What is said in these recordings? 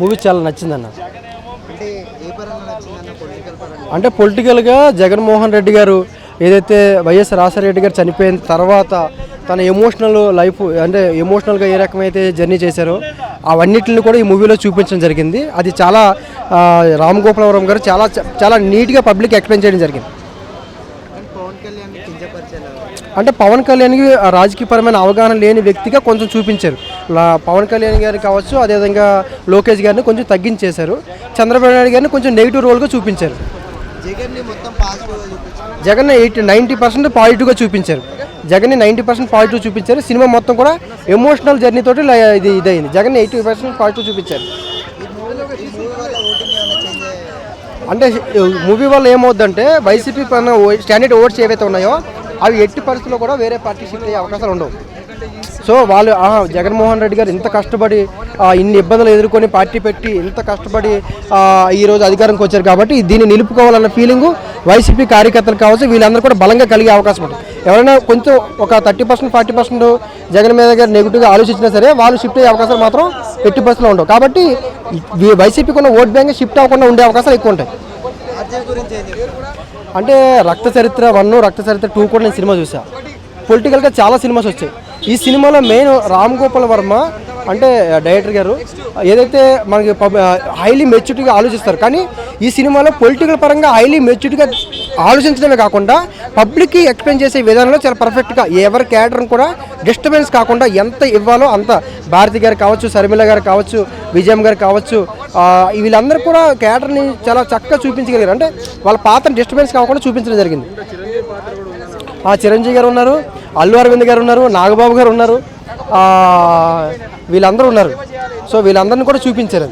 Movie చాలా నచ్చిందన్న. అంటే పొలిటికల్గా జగన్మోహన్ రెడ్డి గారు ఏదైతే వైఎస్ రాజశేఖర గారు చనిపోయిన తర్వాత తన ఎమోషనల్ లైఫ్ అంటే ఎమోషనల్గా ఏ రకమైతే జర్నీ చేశారో అవన్నిటిని కూడా ఈ మూవీలో చూపించడం జరిగింది. అది చాలా రామ్ గోపాలవరం గారు చాలా చాలా నీట్గా పబ్లిక్ ఎక్స్ప్లెయిన్ చేయడం జరిగింది. అంటే పవన్ కళ్యాణ్కి రాజకీయపరమైన అవగాహన లేని వ్యక్తిగా కొంచెం చూపించారు. పవన్ కళ్యాణ్ గారికి కావచ్చు అదేవిధంగా లోకేష్ గారిని కొంచెం తగ్గించేశారు. చంద్రబాబు నాయుడు గారిని కొంచెం నెగిటివ్ రోల్గా చూపించారు. Jagan Jagan eighty ninety percent పాజిటివ్గా చూపించారు. జగన్ని నైంటీ పర్సెంట్ పాజిటివ్ చూపించారు. సినిమా మొత్తం కూడా ఎమోషనల్ జర్నీ తోటి ఇది ఇదైంది. జగన్ ఎయిటీ పర్సెంట్ పాజిటివ్ చూపించారు. అంటే మూవీ వల్ల ఏమవుద్దంటే వైసీపీ పైన స్టాండర్డ్ ఓట్స్ ఏవైతే ఉన్నాయో అవి ఎట్టి పరిస్థితుల్లో కూడా వేరే పార్టీ షిఫ్ట్ అయ్యే అవకాశాలు ఉండవు. సో వాళ్ళు ఆహా, జగన్మోహన్ రెడ్డి గారు ఇంత కష్టపడి ఇన్ని ఇబ్బందులు ఎదుర్కొని పార్టీ పెట్టి ఇంత కష్టపడి ఈరోజు అధికారంకి వచ్చారు కాబట్టి దీన్ని నిలుపుకోవాలన్న ఫీలింగు వైసీపీ కార్యకర్తలు కావచ్చు వీళ్ళందరూ కూడా బలంగా కలిగే అవకాశం ఉంటుంది. ఎవరైనా కొంచెం ఒక thirty percent forty percent Jagan మీద గారు నెగిటివ్గా ఆలోచించినా సరే వాళ్ళు షిఫ్ట్ అయ్యే అవకాశాలు మాత్రం ఎట్టి పరిస్థితుల్లో ఉండవు. కాబట్టి వైసీపీకి ఉన్న ఓట్ బ్యాంక్ షిఫ్ట్ అవ్వకుండా ఉండే అవకాశాలు ఎక్కువ ఉంటాయి. అంటే రక్త చరిత్ర వన్ రక్త చరిత్ర టూ కూడా నేను సినిమా చూసా. పొలిటికల్గా చాలా సినిమాస్ వచ్చాయి. ఈ సినిమాలో మెయిన్ రామ్ గోపాల్ వర్మ అంటే డైరెక్టర్ గారు ఏదైతే మనకి హైలీ మెచ్యూరిటీగా ఆలోచిస్తారు కానీ ఈ సినిమాలో పొలిటికల్ పరంగా హైలీ మెచ్యూరిటీగా ఆలోచించడమే కాకుండా పబ్లిక్కి ఎక్స్ప్లెయిన్ చేసే విధానంలో చాలా పర్ఫెక్ట్గా ఎవరి క్యారెక్టర్ని కూడా డిస్టర్బెన్స్ కాకుండా ఎంత ఇవ్వాలో అంత భారతి గారు కావచ్చు శర్మిల గారు కావచ్చు విజయం గారు కావచ్చు వీళ్ళందరూ కూడా క్యారెక్టర్ని చాలా చక్కగా చూపించగలిగారు. అంటే వాళ్ళ పాత్ర డిస్టర్బెన్స్ కాకుండా చూపించడం జరిగింది. ఆ చిరంజీవి గారు ఉన్నారు. అల్లు అరవింద్ గారు ఉన్నారు నాగబాబు గారు ఉన్నారు వీళ్ళందరూ ఉన్నారు. సో వీళ్ళందరిని కూడా చూపించారు.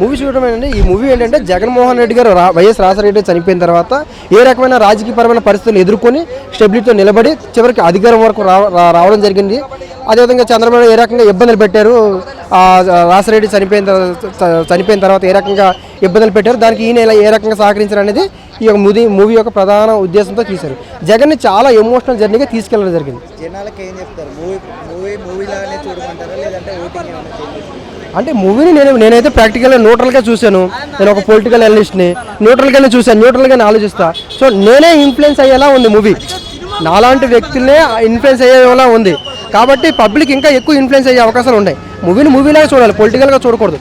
మూవీ చూడడం ఏంటంటే ఈ మూవీ ఏంటంటే జగన్మోహన్ రెడ్డి గారు వైఎస్ రాజశేఖర రెడ్డి చనిపోయిన తర్వాత ఏ రకమైన రాజకీయపరమైన పరిస్థితులు ఎదుర్కొని స్టెబిలిటీతో నిలబడి చివరికి అధికారం వరకు రా- రావడం జరిగింది. అదేవిధంగా చంద్రబాబు ఏ రకంగా ఇబ్బందులు పెట్టారు రాజశేఖర చనిపోయిన చనిపోయిన తర్వాత ఏ రకంగా ఇబ్బందులు పెట్టారు? దానికి ఈయన ఏ రకంగా సహకరించారు అనేది ఈ యొక్క మూవీ మూవీ యొక్క ప్రధాన ఉద్దేశంతో తీశారు. జగన్ని చాలా ఎమోషనల్ జర్నీగా తీసుకెళ్ళడం జరిగింది. జనాలకి ఏం చెప్తారు? మూవీ మూవీ మూవీ లాగానే చూడమంటారా? లేదంటే ఓటింగ్ ఏమైనా చేంజ్ చేస్తారా? అంటే మూవీని నేను నేనైతే ప్రాక్టికల్గా న్యూట్రల్గా చూశాను. నేను ఒక పొలిటికల్ అనలిస్ట్ని న్యూట్రల్గానే చూశాను న్యూట్రల్గానే ఆలోచిస్తా. సో నేనే ఇన్ఫ్లుయెన్స్ అయ్యేలా ఉంది మూవీ. నాలాంటి వ్యక్తులనే ఇన్ఫ్లుయెన్స్ అయ్యేలా ఉంది. కాబట్టి పబ్లిక్ ఇంకా ఎక్కువ ఇన్ఫ్లుయెన్స్ అయ్యే అవకాశాలు ఉన్నాయి. మూవీని మూవీలాగా చూడాలి పొలిటికల్గా చూడకూడదు.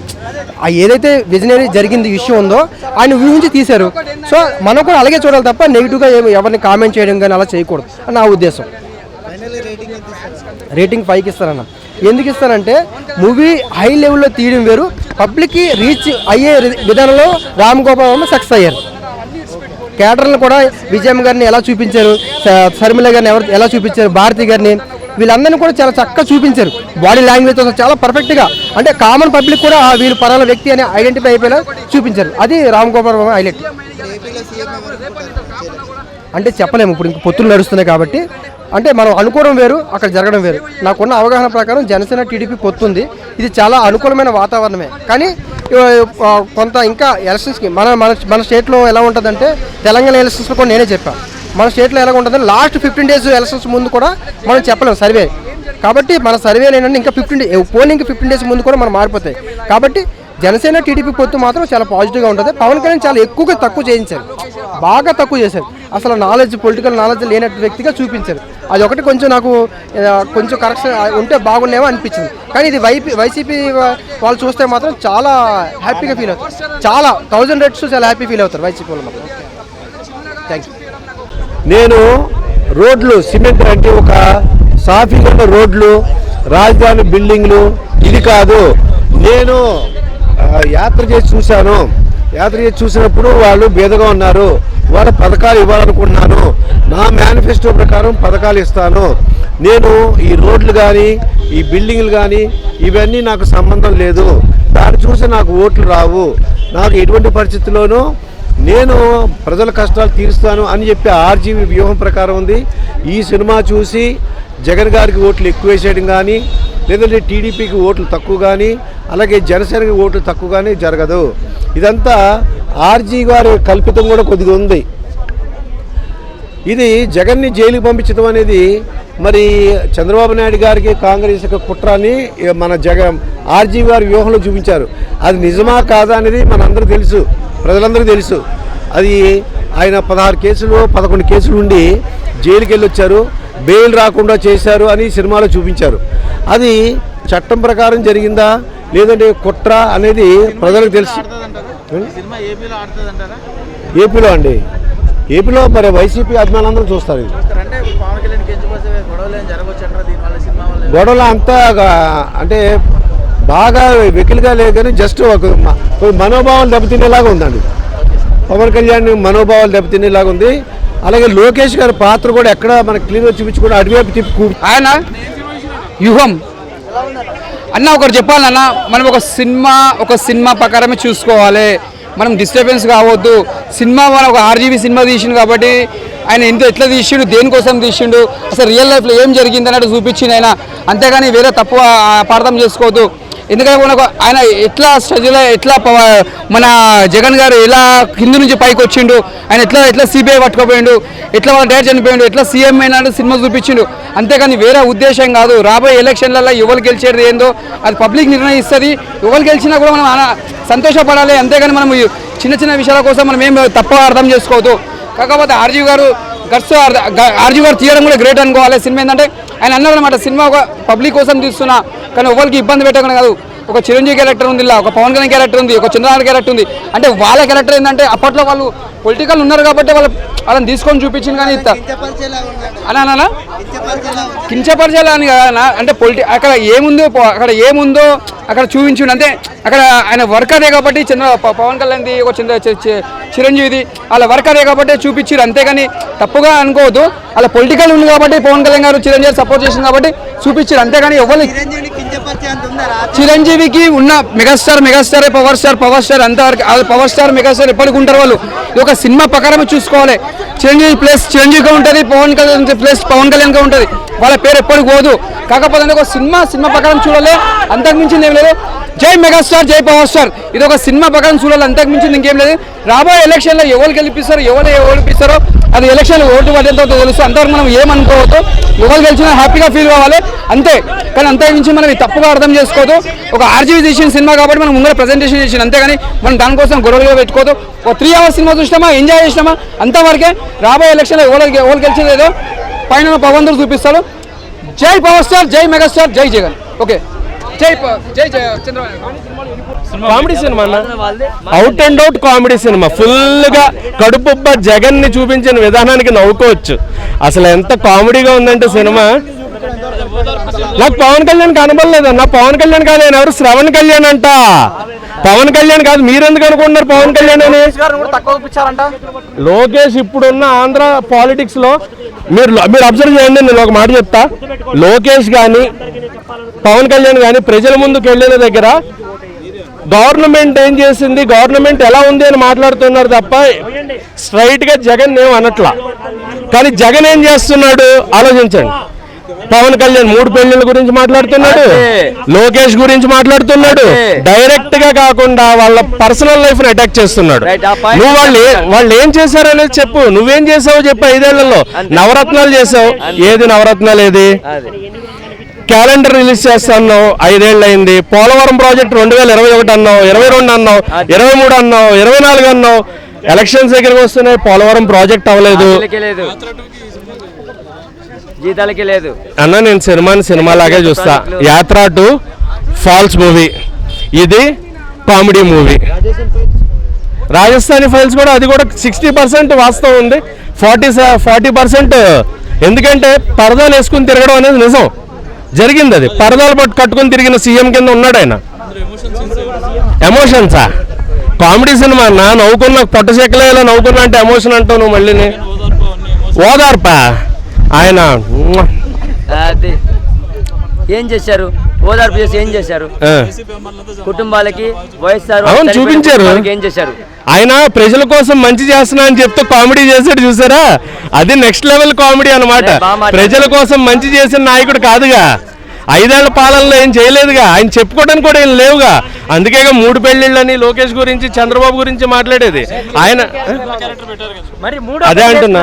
ఆ ఏదైతే విజనరీ జరిగింది ఇష్యూ ఉందో ఆయన ఊహించి తీశారు. సో మనం కూడా అలాగే చూడాలి తప్ప నెగిటివ్గా ఏమి ఎవరిని కామెంట్ చేయడం కానీ అలా చేయకూడదు అని నా ఉద్దేశం. రేటింగ్ ఫైవ్కి ఇస్తారన్న. ఎందుకు ఇస్తారంటే మూవీ హై లెవెల్లో తీయడం వేరు. పబ్లిక్కి రీచ్ అయ్యే విధానంలో రామ్ గోపాల్ సక్సెస్ అయ్యారు. కేటర్లు కూడా విజయం గారిని ఎలా చూపించారు? స- శర్మిల గారిని ఎవరు ఎలా చూపించారు? భారతి గారిని వీళ్ళందరినీ కూడా చాలా చక్కగా చూపించారు. బాడీ లాంగ్వేజ్ చాలా పర్ఫెక్ట్గా అంటే కామన్ పబ్లిక్ కూడా వీళ్ళు పరాల వ్యక్తి అని ఐడెంటిఫై అయిపోయేలా చూపించారు. అది రామ్ గోపాల్ వర్మ హైలైట్ అంటే చెప్పలేము. ఇప్పుడు ఇంక పొత్తులు నడుస్తున్నాయి కాబట్టి అంటే మనం అనుకోవడం వేరు అక్కడ జరగడం వేరు. నాకున్న అవగాహన ప్రకారం జనసేన టీడీపీ పొత్తుంది. ఇది చాలా అనుకూలమైన వాతావరణమే. కానీ కొంత ఇంకా ఎలక్షన్స్కి మన మన మన స్టేట్లో ఎలా ఉంటుందంటే తెలంగాణ ఎలక్షన్స్లో కూడా నేనే చెప్పాను మన స్టేట్లో ఎలా ఉంటుందంటే లాస్ట్ ఫిఫ్టీన్ డేస్ ఎలక్షన్స్ ముందు కూడా మనం చెప్పలేము సర్వే. కాబట్టి మన సర్వేలు ఏంటంటే ఇంకా fifteen day polling fifteen days ముందు కూడా మనం మారిపోతాయి. కాబట్టి జనసేన టీడీపీ పొత్తు మాత్రం చాలా పాజిటివ్గా ఉంటుంది. పవన్ కళ్యాణ్ చాలా ఎక్కువగా తక్కువ చేయించారు. బాగా తక్కువ చేశారు. అసలు నాలెడ్జ్ పొలిటికల్ నాలెడ్జ్ లేనట్టు వ్యక్తిగా చూపించారు. అది ఒకటి కొంచెం నాకు కొంచెం కరెక్షన్ ఉంటే బాగుండేమో అనిపించింది. కానీ ఇది వైపీ వైసీపీ వాళ్ళు చూస్తే మాత్రం చాలా హ్యాపీగా ఫీల్ అవుతారు. చాలా థౌజండ్ రేట్స్ చాలా హ్యాపీ ఫీల్ అవుతారు వైసీపీ వాళ్ళు మాత్రం. థ్యాంక్ యూ నేను రోడ్లు సిమెంట్ అంటే ఒక సాఫీగా ఉన్న రోడ్లు రాజధాని బిల్డింగ్లు ఇది కాదు. నేను యాత్ర చేసి చూశాను. యాత్ర చేసి చూసినప్పుడు వాళ్ళు బీదగా ఉన్నారు. వాళ్ళ పథకాలు ఇవ్వాలనుకుంటున్నాను. నా మేనిఫెస్టో ప్రకారం పథకాలు ఇస్తాను. నేను ఈ రోడ్లు కానీ ఈ బిల్డింగ్లు కానీ ఇవన్నీ నాకు సంబంధం లేదు. దాన్ని చూసి నాకు ఓట్లు రావు. నాకు ఎటువంటి పరిస్థితుల్లోనూ నేను ప్రజల కష్టాలు తీరుస్తాను అని చెప్పి ఆర్జీవి వ్యూహం ప్రకారం ఉంది. ఈ సినిమా చూసి జగన్ గారికి ఓట్లు ఎక్కువ వేసేయడం కానీ లేదంటే టీడీపీకి ఓట్లు తక్కువ కానీ అలాగే జనసేనకి ఓట్లు తక్కువ కానీ జరగదు. ఇదంతా ఆర్జీ గారి కల్పితం కూడా కొద్దిగా ఉంది. ఇది జగన్ని జైలుకి పంపించడం అనేది మరి చంద్రబాబు నాయుడు గారికి కాంగ్రెస్ యొక్క కుట్రాన్ని మన జగన్ ఆర్జీ గారి వ్యూహంలో చూపించారు. అది నిజమా కాదా అనేది మనందరూ తెలుసు. ప్రజలందరూ తెలుసు. అది ఆయన పదహారు కేసులు పదకొండు కేసులు ఉండి జైలుకి వెళ్ళొచ్చారు బెయిల్ రాకుండా చేశారు అని సినిమాలో చూపించారు. అది చట్టం ప్రకారం జరిగిందా? లేదంటే కుట్ర అనేది ప్రజలకు తెలుసు ఏపీలో అండి. ఏపీలో మరి వైసీపీ అభిమానులందరూ చూస్తారు. గొడవలు అంతా అంటే బాగా వెకిలిగా లేదు కానీ జస్ట్ ఒక మనోభావాలు దెబ్బతినేలాగా ఉందండి. పవన్ కళ్యాణ్ మనోభావాలు దెబ్బతినేలాగా ఉంది. అలాగే లోకేష్ గారి పాత్ర కూడా ఎక్కడ మనకు క్లీన్గా చూపించుకుంటే అటువైపు తిప్పి కూ- ఆయన వ్యూహం అన్న ఒకటి చెప్పాలన్న మనం ఒక సినిమా ఒక సినిమా ప్రకారమే చూసుకోవాలి. మనం డిస్టర్బెన్స్ కావద్దు. సినిమా మన ఒక ఆర్జీబీ సినిమా తీసిండు కాబట్టి ఆయన ఎంత ఎట్లా తీసిండు దేనికోసం తీసిండు అసలు రియల్ లైఫ్లో ఏం జరిగింది అన్నట్టు చూపించింది ఆయన. అంతేగాని వేరే తప్పు పార్థం చేసుకోవద్దు. ఎందుకంటే మనకు ఆయన ఎట్లా స్టడీలో ఎట్లా పవ- మన జగన్ గారు ఎలా కింద నుంచి పైకి వచ్చిండు ఆయన ఎట్లా ఎట్లా సిబిఐ పట్టుకోపోయిండు ఎట్లా వాళ్ళ డాడీ చనిపోయిండు ఎట్లా సీఎం అయినాడు సినిమా చూపించిండు. అంతేకాని వేరే ఉద్దేశం కాదు. రాబోయే ఎలక్షన్లలో ఎవరు గెలిచేది ఏందో అది పబ్లిక్ నిర్ణయిస్తుంది. ఎవరు గెలిచినా కూడా మనం ఆన- సంతోషపడాలి. అంతేగాని మనం చిన్న చిన్న విషయాల కోసం మనం ఏం తప్ప అర్థం చేసుకోవద్దు. కాకపోతే ఆర్జీవి గారు గట్స్ ఆర్జీవి గారు తీయడం కూడా గ్రేట్ అనుకోవాలి. సినిమా ఏంటంటే ఆయన అన్నారు అనమాట సినిమా ఒక పబ్లిక్ కోసం తీస్తున్నా. కానీ ఎవరికి ఇబ్బంది పెట్టకుండా కాదు. ఒక చిరంజీవి క్యారెక్టర్ ఉంది ఇలా ఒక పవన్ కళ్యాణ్ క్యారెక్టర్ ఉంది ఒక చంద్రబాబు క్యారెక్టర్ ఉంది. అంటే వాళ్ళ క్యారెక్టర్ ఏంటంటే అప్పట్లో వాళ్ళు పొలిటికల్ ఉన్నారు కాబట్టి వాళ్ళు వాళ్ళని తీసుకొని చూపించింది కానీ ఇత్త- కించపరిచేలా అని కదా అంటే పొలిటి అక్కడ ఏముందో అక్కడ ఏముందో అక్కడ చూపించుండు. అంటే అక్కడ ఆయన వర్క్ అదే కాబట్టి చంద్ర పవన్ కళ్యాణ్ది ఒక చంద్ర చి- చిరంజీవిది వాళ్ళ వర్క్ అదే కాబట్టి చూపించారు అంతేగాని తప్పుగా అనుకోవద్దు. అలా పొలిటికల్ ఉంది కాబట్టి పవన్ కళ్యాణ్ గారు చిరంజీవి సపోర్ట్ చేసింది కాబట్టి చూపించారు అంతేగాని ఎవరు చిరంజీవికి ఉన్న megastar megastar power star power star అంతవరకు పవర్ స్టార్ మెగాస్టార్ ఎప్పటికి ఉంటారు వాళ్ళు? ఒక సినిమా ప్రకారం చూసుకోవాలి. చిరంజీవి ప్లస్ చిరంజీవిగా ఉంటుంది పవన్ కళ్యాణ్ ప్లస్ పవన్ కళ్యాణ్గా ఉంటుంది. వాళ్ళ పేరు ఎప్పటికి పోదు. కాకపోతే ఒక సినిమా సినిమా ప్రకారం చూడాలి. అంతకుమించింది ఏం లేదు. జై మెగాస్టార్ జై పవర్ స్టార్. ఇది ఒక సినిమా ప్రకారం చూడాలి అంతకు మించింది ఇంకేం లేదు. రాబోయే ఎలక్షన్లో ఎవరు గెలిపిస్తారో ఎవరు ఓడిపిస్తారో అది ఎలక్షన్లో ఓటు పడేంత తెలుసు. అంతవరకు మనం ఏమనుకోవద్దు. ఎవరు గెలిచినా హ్యాపీగా ఫీల్ కావాలి. అంతే. కానీ అంతకు మించి మనం ఇది తప్పుగా అర్థం చేసుకోవద్దు. ఒక ఆర్జీవీ తీసిన సినిమా కాబట్టి మనం ముందర ప్రజెంటేషన్ చేసిన అంతేగాని మనం దానికోసం గొడవలుగా పెట్టుకోవద్దు. ఒక త్రీ అవర్స్ సినిమా చూసినామా? ఎంజాయ్ చేసినామా? అంతవరకే రాబోయే ఎలక్షన్లో ఎవరు ఎవరు గెలిచేదేదో పైన పవన్ చూపిస్తారు జై పవర్ స్టార్ జై మెగాస్టార్ జై జగన్. ఓకే. జై జై comedy cinema out and out comedy cinema. ఫుల్గా కడుపుబ్బ జగన్ని చూపించిన విధానానికి నవ్వుకోవచ్చు. అసలు ఎంత కామెడీగా ఉందంటే సినిమా. నాకు పవన్ కళ్యాణ్ కనబడలేదు అన్న. పవన్ కళ్యాణ్ కాదు ఆయన ఎవరు? శ్రవణ్ కళ్యాణ్ అంట. పవన్ కళ్యాణ్ కాదు మీరెందుకు అనుకుంటున్నారు పవన్ కళ్యాణ్ అని? లోకేష్ ఇప్పుడున్న ఆంధ్ర పాలిటిక్స్లో మీరు మీరు అబ్జర్వ్ చేయండి నేను ఒక మాట చెప్తా. లోకేష్ కానీ పవన్ కళ్యాణ్ కానీ ప్రజల ముందుకు వెళ్ళిన దగ్గర గవర్నమెంట్ ఏం చేసింది? గవర్నమెంట్ ఎలా ఉంది అని మాట్లాడుతున్నారు తప్ప స్ట్రైట్గా జగన్ ఏం అనట్లా. కానీ జగన్ ఏం చేస్తున్నాడు? ఆలోచించండి. పవన్ కళ్యాణ్ మూడు పెళ్ళిళ్ళ గురించి మాట్లాడుతున్నాడు. లోకేష్ గురించి మాట్లాడుతున్నాడు. డైరెక్ట్గా కాకుండా వాళ్ళ పర్సనల్ లైఫ్ని అటాక్ చేస్తున్నాడు నువ్వు వాళ్ళు వాళ్ళు ఏం చేశారు అనేది చెప్పు. నువ్వేం చేసావు చెప్పు ఐదేళ్ళలో. నవరత్నాలు చేసావు. ఏది నవరత్నాలు ఏది? క్యాలెండర్ రిలీజ్ చేస్తాన్నావు ఐదేళ్ళు అయింది పోలవరం ప్రాజెక్ట్ రెండు వేల ఇరవై ఒకటి అన్నావు ఇరవై రెండు అన్నావు ఇరవై మూడు అన్నావు ఇరవై నాలుగు అన్నావు. ఎలక్షన్స్ దగ్గరికి వస్తున్నాయి పోలవరం ప్రాజెక్ట్ అవ్వలేదు. జీతాలకి లేదు. జీతాలకి లేదు. అన్న నేను సినిమాని సినిమా లాగే చూస్తా. Yatra two false movie. ఇది కామెడీ మూవీ. రాజస్థానీ ఫైల్స్ కూడా అది కూడా సిక్స్టీ పర్సెంట్ వాస్తవం ఉంది. Forty forty percent. ఎందుకంటే పరదాలు వేసుకుని తిరగడం అనేది నిజం. జరిగింది అది. పరదాలు పట్టు కట్టుకుని తిరిగిన సీఎం కింద ఉన్నాడు ఆయన. ఎమోషన్సా కామెడీ సినిమా అన్న నవ్వుకున్న పొట్ట చెక్కలేలా నవ్వుకున్నా అంటే ఎమోషన్ అంటావు నువ్వు మళ్ళీని ఓదార్పా? ఆయన. అది. ఏం చేశారు? ఓదార్పు చేసి ఏం చేశారు. కుటుంబాలకి వైఎస్ఆర్ చూపించారు. ఏం చేశారు? ఆయన ప్రజల కోసం మంచి చేస్తున్నా అని చెప్తూ కామెడీ చేసాడు చూసారా? అది నెక్స్ట్ లెవెల్ కామెడీ మాట్లాడారు. ప్రజల కోసం మంచి చేసిన నాయకుడు కాదుగా. ఐదేళ్ళ పాలనలో ఏం చేయలేదుగా. ఆయన చెప్పుకోవడానికి కూడా ఏం లేవుగా. అందుకే ఇక మూడు పెళ్ళిళ్ళని లోకేష్ గురించి చంద్రబాబు గురించి మాట్లాడేది. ఆయన అదే అంటున్నా.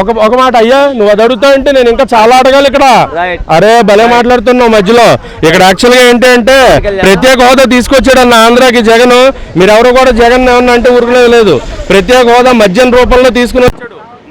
ఒక ఒక మాట అయ్యా నువ్వు అది అడుగుతా అంటే నేను ఇంకా చాలా అడగాలి ఇక్కడ. అరే భలే మాట్లాడుతున్నావు మధ్యలో. ఇక్కడ యాక్చువల్గా ఏంటి అంటే ప్రత్యేక హోదా తీసుకొచ్చాడు అన్న ఆంధ్రాకి జగన్. మీరెవరు కూడా జగన్ ఏమన్నా అంటే ఊరుకునేది లేదు. ప్రత్యేక హోదా మద్యం రూపంలో తీసుకుని వచ్చాడు.